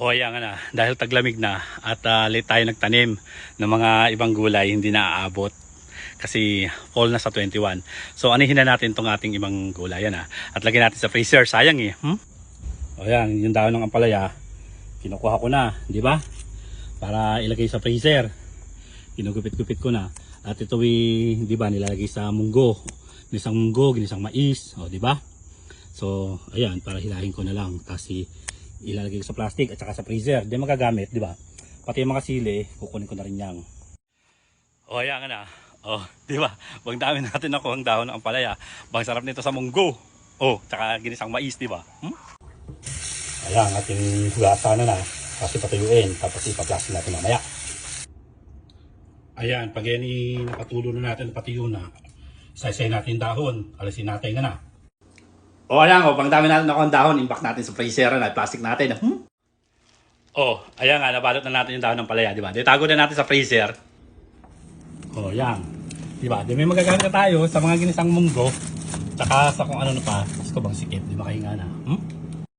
O ayan na, dahil taglamig na at ah, late tayo nagtanim ng mga ibang gulay, hindi na aabot kasi fall na sa 21. So anihin na natin tong ating ibang gulay yan ah. At lagyan natin sa freezer, sayang eh. Hmm? O yan, yung dahon ng ampalaya, kinukuha ko na, di ba? Para ilagay sa freezer. Ginugupit-gupit ko na. At ito ay, di ba, nilalagay sa munggo. Ginisang munggo, ginisang mais, o di ba? So, ayan, para hilahin ko na lang. Kasi ilalagay ko sa plastic at saka sa freezer. Di magagamit, di ba? Pati yung mga sili, kukunin ko na rin yan. O, ayan nga na. O, di ba? Bang dami natin ako ang dahon ng ampalaya. Bang sarap nito sa munggo. O, tsaka ginisang mais, di ba? Hmm? Ayan, ating hugasa na na. Kasi patuyuin, tapos ipaplastic natin mamaya. Ayan, pag yan nakatulo na natin, patiyo na, saysay natin dahon, alisin natin ka na. O ayan, o, pang dami natin ako dahon, impact natin sa freezer na, plastic natin. Hmm? O, ayan nga, nabalot na natin yung dahon ng palaya, di ba? Di tago na natin sa freezer. O, yan. Di ba? Di may magagamit na tayo sa mga ginisang munggo, tsaka sa kung ano na pa, gusto bang sikip, di ba kayo nga na? Hmm?